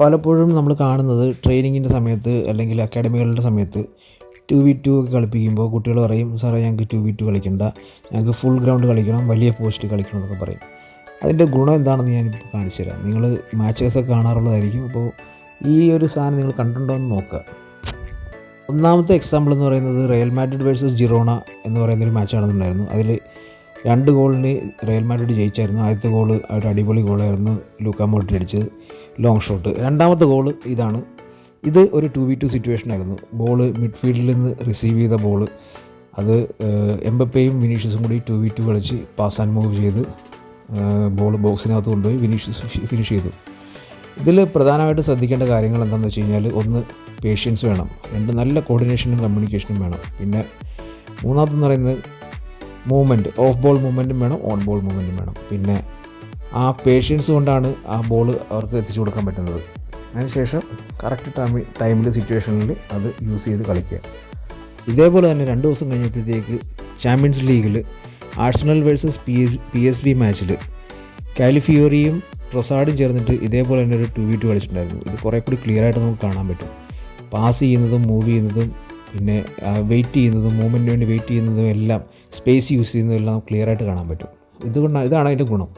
പലപ്പോഴും നമ്മൾ കാണുന്നത് ട്രെയിനിങ്ങിന്റെ സമയത്ത് അല്ലെങ്കിൽ അക്കാഡമികളുടെ സമയത്ത് ടു വി ടു ഒക്കെ കളിപ്പിക്കുമ്പോൾ കുട്ടികൾ പറയും സാറേ ഞങ്ങൾക്ക് ടു വി ടു കളിക്കണ്ട. ഞങ്ങൾക്ക് ഫുൾ ഗ്രൗണ്ട് കളിക്കണം വലിയ പോസ്റ്റ് കളിക്കണം എന്നൊക്കെ പറയും. അതിന്റെ ഗുണം എന്താണെന്ന് ഞാനിപ്പോൾ കാണിച്ചു തരാം. നിങ്ങൾ മാച്ചസൊക്കെ കാണാറുള്ളതായിരിക്കും. അപ്പോൾ ഈ ഒരു സാധനം നിങ്ങൾ കണ്ടിട്ടുണ്ടോ എന്ന് നോക്കുക. ഒന്നാമത്തെ എക്സാമ്പിൾ എന്ന് പറയുന്നത് റയൽ മാഡ്രിഡ് വേഴ്സസ് ജിറോണ എന്ന് പറയുന്ന ഒരു മാച്ച് നടന്നിട്ടുണ്ടായിരുന്നു. അതിൽ രണ്ട് ഗോളിന് റയൽ മാഡ്രിഡ് ജയിച്ചായിരുന്നു. ആദ്യത്തെ ഗോൾ ഒരു അടിപൊളി ഗോളായിരുന്നു ലൂക്ക മോട്ടി അടിച്ചത് ലോങ് ഷോട്ട് രണ്ടാമത്തെ ഗോൾ ഇതാണ്. ഇത് ഒരു ടു വി ടു സിറ്റുവേഷൻ ആയിരുന്നു. ബോൾ മിഡ്ഫീൽഡിൽ നിന്ന് റിസീവ് ചെയ്ത ബോൾ അത് എംബപ്പയും വിനീഷ്യസും കൂടി ടു വി ടു കളിച്ച് പാസ് ആൻഡ് മൂവ് ചെയ്ത് ബോൾ ബോക്സിനകത്ത് കൊണ്ടുപോയി വിനീഷ്യസ് ഫിനിഷ് ചെയ്തു. ഇതിൽ പ്രധാനമായിട്ട് ശ്രദ്ധിക്കേണ്ട കാര്യങ്ങൾ എന്താണെന്ന് വെച്ച് കഴിഞ്ഞാൽ ഒന്ന് പേഷ്യൻസ് വേണം. രണ്ട് നല്ല കോർഡിനേഷനും കമ്മ്യൂണിക്കേഷനും വേണം. പിന്നെ മൂന്നാമതെന്ന് പറയുന്നത് മൂവ്മെന്റ് ഓഫ് ബോൾ മൂവ്മെന്റും വേണം ഓൺ ബോൾ മൂവ്മെന്റും വേണം. പിന്നെ ആ പേഷ്യൻസ് കൊണ്ടാണ് ആ ബോൾ അവർക്ക് എത്തിച്ചു കൊടുക്കാൻ പറ്റുന്നത്. അതിനുശേഷം കറക്റ്റ് ടൈമിൽ ടൈമിൽ സിറ്റുവേഷനിൽ അത് യൂസ് ചെയ്ത് കളിക്കുക. ഇതേപോലെ തന്നെ രണ്ട് ദിവസം കഴിഞ്ഞപ്പോഴത്തേക്ക് ചാമ്പ്യൻസ് ലീഗിൽ Arsenal versus P S P S V മാച്ചിൽ കാലിഫിയോറിയും ട്രൊസാഡും ചേർന്നിട്ട് ഇതേപോലെ തന്നെ ഒരു ടു വി ടു കളിച്ചിട്ടുണ്ടായിരുന്നു. ഇത് കുറേ കൂടി ക്ലിയർ ആയിട്ട് നമുക്ക് കാണാൻ പറ്റും. പാസ് ചെയ്യുന്നതും മൂവ് ചെയ്യുന്നതും പിന്നെ വെയിറ്റ് ചെയ്യുന്നതും മൂവ്മെന്റിന് വേണ്ടി വെയിറ്റ് ചെയ്യുന്നതും എല്ലാം സ്പേസ് യൂസ് ചെയ്യുന്നതും എല്ലാം ക്ലിയർ ആയിട്ട് കാണാൻ പറ്റും. ഇതുകൊണ്ടാണ് ഇതാണ് അതിന്റെ ഗുണം.